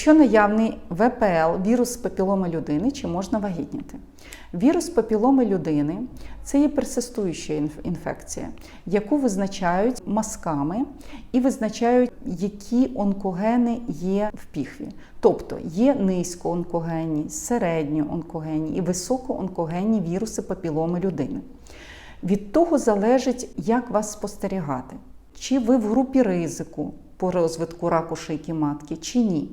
Якщо наявний ВПЛ, вірус папіломи людини, чи можна вагітніти? Вірус папіломи людини це є персистуюча інфекція, яку визначають мазками і визначають, які онкогени є в піхві. Тобто є низькоонкогенні, середньоонкогенні і високоонкогенні віруси папіломи людини. Від того залежить, як вас спостерігати. Чи ви в групі ризику по розвитку раку шийки матки, чи ні.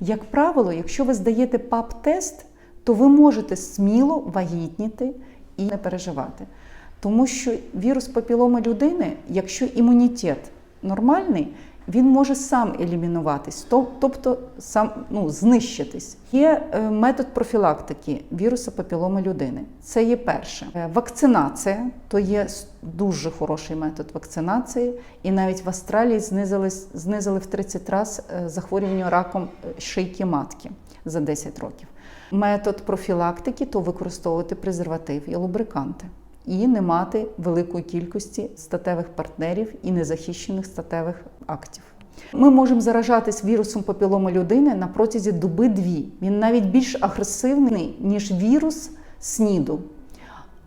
Як правило, якщо ви здаєте ПАП-тест, то ви можете сміло вагітніти і не переживати. Тому що вірус папіломи людини, якщо імунітет нормальний, він може сам елімінуватись, то- тобто сам ну, знищитись. Є е, метод профілактики вірусу папіломи людини. Це є перше. Е, Вакцинація то є дуже хороший метод вакцинації, і навіть в Австралії знизили, знизили в 30 разів захворювання раком е, шийки матки за 10 років. Метод профілактики то використовувати презерватив і лубриканти. І не мати великої кількості статевих партнерів і незахищених статевих актів. Ми можемо заражатись вірусом папіломи людини на протязі доби дві. Він навіть більш агресивний, ніж вірус СНІДу.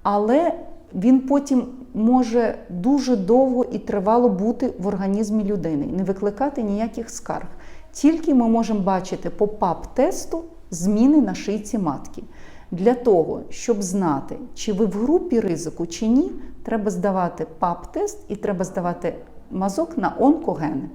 Але він потім може дуже довго і тривало бути в організмі людини, не викликати ніяких скарг. Тільки ми можемо бачити по ПАП-тесту зміни на шийці матки. Для того, щоб знати, чи ви в групі ризику чи ні, треба здавати ПАП-тест і треба здавати мазок на онкогени.